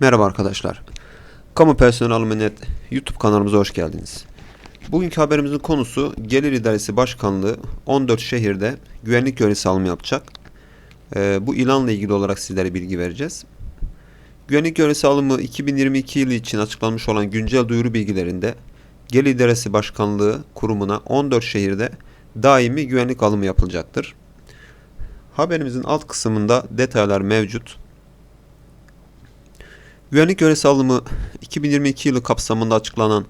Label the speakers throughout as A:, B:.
A: Merhaba arkadaşlar. Kamu Personel Alımı Net YouTube kanalımıza hoş geldiniz. Bugünkü haberimizin konusu Gelir İdaresi Başkanlığı 14 şehirde güvenlik görevlisi alımı yapacak. Ee, bu ilanla ilgili olarak sizlere bilgi vereceğiz. Güvenlik görevlisi alımı 2022 yılı için açıklanmış olan güncel duyuru bilgilerinde Gelir İdaresi Başkanlığı kurumuna 14 şehirde daimi güvenlik alımı yapılacaktır. Haberimizin alt kısmında detaylar mevcut. Güvenlik görevlisi alımı 2022 yılı kapsamında açıklanan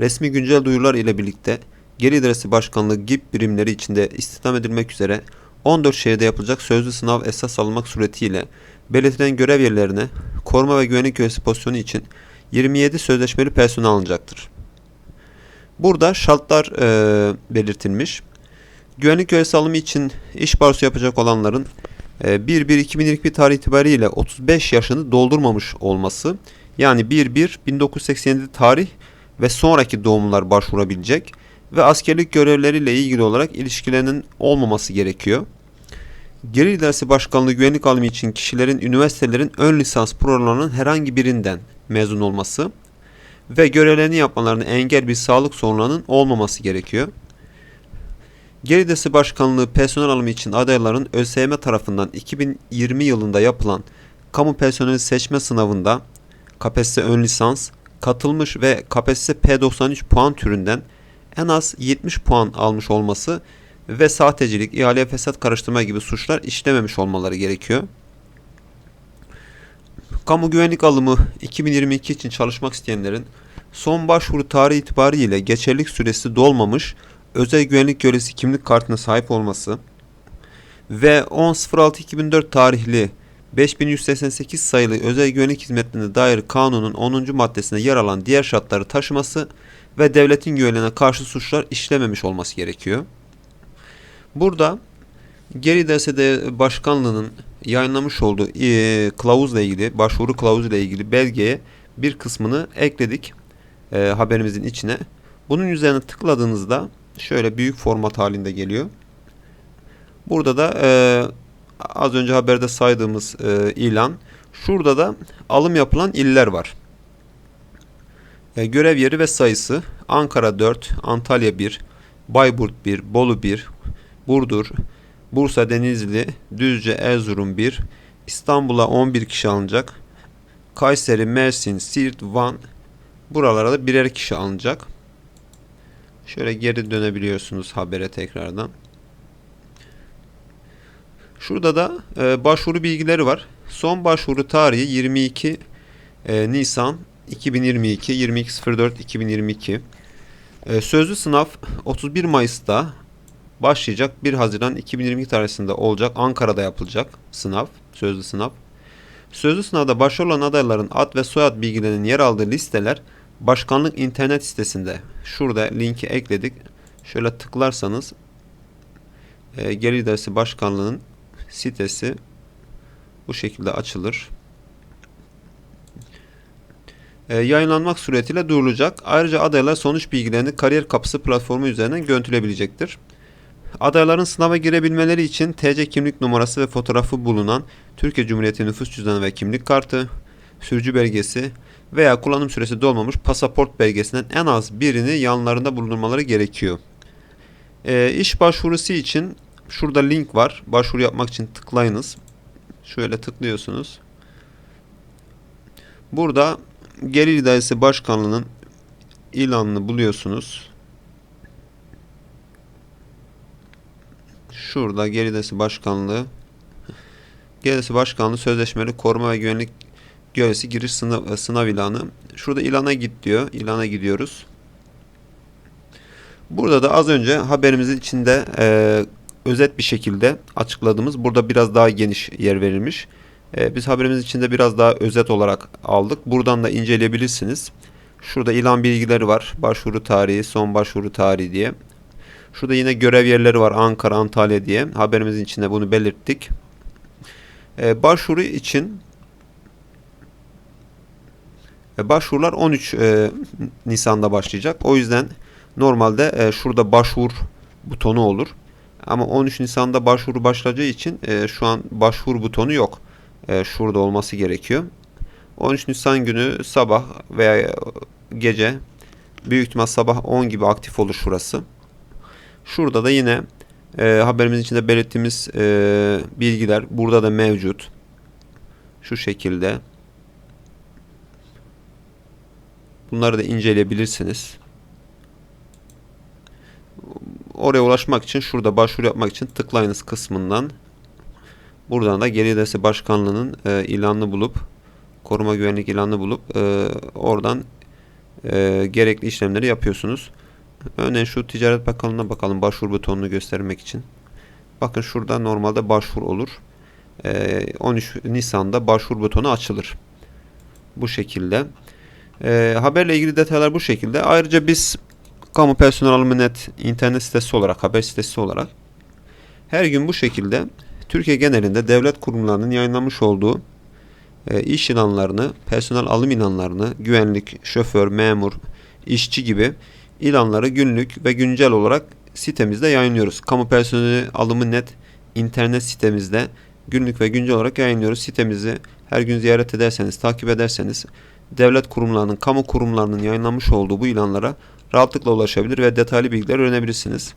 A: resmi güncel duyurular ile birlikte Geri İdaresi Başkanlığı GİP birimleri içinde istihdam edilmek üzere 14 şehirde yapılacak sözlü sınav esas alınmak suretiyle belirtilen görev yerlerine koruma ve güvenlik görevlisi pozisyonu için 27 sözleşmeli personel alınacaktır. Burada şartlar eee, belirtilmiş. Güvenlik görevlisi alımı için iş barusu yapacak olanların e, 1-1-2022 tarih itibariyle 35 yaşını doldurmamış olması yani 1-1-1987 tarih ve sonraki doğumlular başvurabilecek ve askerlik görevleriyle ilgili olarak ilişkilerinin olmaması gerekiyor. Geri İdaresi Başkanlığı güvenlik alımı için kişilerin üniversitelerin ön lisans programlarının herhangi birinden mezun olması ve görevlerini yapmalarını engel bir sağlık sorunlarının olmaması gerekiyor. Geridesi Başkanlığı personel alımı için adayların ÖSYM tarafından 2020 yılında yapılan kamu personeli seçme sınavında KPSS ön lisans katılmış ve KPSS P93 puan türünden en az 70 puan almış olması ve sahtecilik, ihale fesat karıştırma gibi suçlar işlememiş olmaları gerekiyor. Kamu güvenlik alımı 2022 için çalışmak isteyenlerin son başvuru tarihi itibariyle geçerlilik süresi dolmamış özel güvenlik görevlisi kimlik kartına sahip olması ve 10.06.2004 tarihli 5188 sayılı özel güvenlik hizmetlerine dair kanunun 10. maddesinde yer alan diğer şartları taşıması ve devletin güvenliğine karşı suçlar işlememiş olması gerekiyor. Burada Geri DSD Başkanlığı'nın yayınlamış olduğu e, kılavuzla ilgili, başvuru kılavuzuyla ilgili belgeye bir kısmını ekledik e, haberimizin içine. Bunun üzerine tıkladığınızda şöyle büyük format halinde geliyor. Burada da e, az önce haberde saydığımız e, ilan. Şurada da alım yapılan iller var. E, görev yeri ve sayısı Ankara 4, Antalya 1, Bayburt 1, Bolu 1, Burdur, Bursa Denizli, Düzce Erzurum 1, İstanbul'a 11 kişi alınacak. Kayseri, Mersin, Siirt, Van buralara da birer kişi alınacak. Şöyle geri dönebiliyorsunuz habere tekrardan. Şurada da e, başvuru bilgileri var. Son başvuru tarihi 22 e, Nisan 2022 22.04 2022. E, sözlü sınav 31 Mayıs'ta başlayacak. 1 Haziran 2022 tarihinde olacak. Ankara'da yapılacak sınav, sözlü sınav. Sözlü sınavda başarılı olan adayların ad ve soyad bilgilerinin yer aldığı listeler başkanlık internet sitesinde. Şurada linki ekledik. Şöyle tıklarsanız e, Gelir İdaresi Başkanlığı'nın sitesi bu şekilde açılır. E, yayınlanmak suretiyle duyurulacak. Ayrıca adaylar sonuç bilgilerini kariyer kapısı platformu üzerinden görüntüleyebilecektir. Adayların sınava girebilmeleri için TC kimlik numarası ve fotoğrafı bulunan Türkiye Cumhuriyeti nüfus cüzdanı ve kimlik kartı, sürücü belgesi veya kullanım süresi dolmamış pasaport belgesinden en az birini yanlarında bulundurmaları gerekiyor. E, iş başvurusu için şurada link var. Başvuru yapmak için tıklayınız. Şöyle tıklıyorsunuz. Burada Gelir İdaresi Başkanlığı'nın ilanını buluyorsunuz. Şurada Geridesi Başkanlığı Geridesi Başkanlığı Sözleşmeli Koruma ve Güvenlik Görevlisi Giriş Sınav, sınav ilanı. Şurada ilana git diyor. İlana gidiyoruz. Burada da az önce haberimizin içinde e, özet bir şekilde açıkladığımız burada biraz daha geniş yer verilmiş. E, biz haberimizin içinde biraz daha özet olarak aldık. Buradan da inceleyebilirsiniz. Şurada ilan bilgileri var. Başvuru tarihi, son başvuru tarihi diye. Şurada yine görev yerleri var Ankara, Antalya diye. Haberimizin içinde bunu belirttik. Ee, başvuru için e, başvurular 13 e, Nisan'da başlayacak. O yüzden normalde e, şurada başvur butonu olur. Ama 13 Nisan'da başvuru başlayacağı için e, şu an başvur butonu yok. E, şurada olması gerekiyor. 13 Nisan günü sabah veya gece büyük ihtimal sabah 10 gibi aktif olur şurası. Şurada da yine e, haberimizin içinde belirttiğimiz e, bilgiler burada da mevcut. Şu şekilde. Bunları da inceleyebilirsiniz. Oraya ulaşmak için şurada başvuru yapmak için tıklayınız kısmından. Buradan da Geri İdaresi Başkanlığı'nın e, ilanını bulup koruma güvenlik ilanını bulup e, oradan e, gerekli işlemleri yapıyorsunuz. Örneğin şu Ticaret Bakanlığı'na bakalım başvuru butonunu göstermek için. Bakın şurada normalde başvur olur. E, 13 Nisan'da başvuru butonu açılır. Bu şekilde. E, haberle ilgili detaylar bu şekilde. Ayrıca biz Kamu Personel Alımı Net internet sitesi olarak, haber sitesi olarak her gün bu şekilde Türkiye genelinde devlet kurumlarının yayınlamış olduğu e, iş ilanlarını, personel alım ilanlarını, güvenlik, şoför, memur, işçi gibi ilanları günlük ve güncel olarak sitemizde yayınlıyoruz. Kamu personeli alımı net internet sitemizde günlük ve güncel olarak yayınlıyoruz. Sitemizi her gün ziyaret ederseniz, takip ederseniz devlet kurumlarının, kamu kurumlarının yayınlamış olduğu bu ilanlara rahatlıkla ulaşabilir ve detaylı bilgiler öğrenebilirsiniz.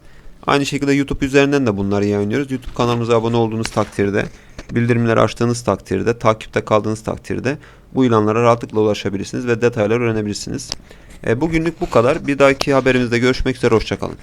A: Aynı şekilde YouTube üzerinden de bunları yayınlıyoruz. YouTube kanalımıza abone olduğunuz takdirde, bildirimleri açtığınız takdirde, takipte kaldığınız takdirde bu ilanlara rahatlıkla ulaşabilirsiniz ve detayları öğrenebilirsiniz. E, bugünlük bu kadar. Bir dahaki haberimizde görüşmek üzere. Hoşçakalın.